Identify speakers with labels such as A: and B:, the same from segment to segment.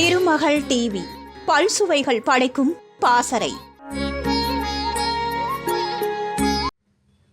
A: திருமகள் TV. பல்சுவைகள் படைக்கும் பாசறை.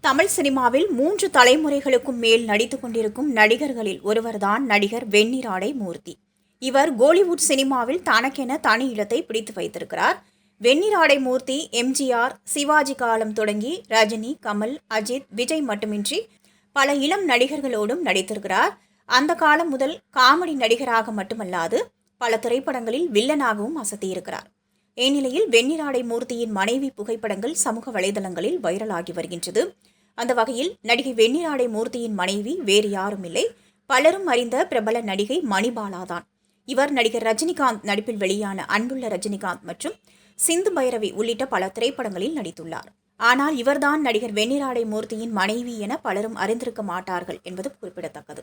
A: தமிழ் சினிமாவில் மூன்று தலைமுறைகளுக்கும் மேல் நடித்துக் கொண்டிருக்கும் நடிகர்களில் ஒருவர்தான் நடிகர் வெண்ணிராடை மூர்த்தி. இவர் கோலிவுட் சினிமாவில் தனக்கென தனி இடத்தை பிடித்து வைத்திருக்கிறார். வெண்ணிராடை மூர்த்தி எம்ஜிஆர் சிவாஜி காலம் தொடங்கி ரஜினி கமல் அஜித் விஜய் மட்டுமின்றி பல இளம் நடிகர்களோடும் நடித்திருக்கிறார். அந்த காலம் முதல் காமெடி நடிகராக மட்டுமல்லாது பல திரைப்படங்களில் வில்லனாகவும் அசத்தியிருக்கிறார். இந்நிலையில் வெண்ணிராடை மூர்த்தியின் மனைவி புகைப்படங்கள் சமூக வலைதளங்களில் வைரலாகி வருகின்றது. அந்த வகையில் நடிகை வெண்ணிராடை மூர்த்தியின் மனைவி வேறு யாரும் இல்லை. பலரும் அறிந்த பிரபல நடிகை மணிபாலா தான் இவர் நடிகர் ரஜினிகாந்த் நடிப்பில் வெளியான அன்புள்ள ரஜினிகாந்த் மற்றும் சிந்து பைரவி உள்ளிட்ட பல திரைப்படங்களில் நடித்துள்ளார். ஆனால் இவர்தான் நடிகர் வெண்ணிராடை மூர்த்தியின் மனைவி என பலரும் அறிந்திருக்க மாட்டார்கள் என்பது குறிப்பிடத்தக்கது.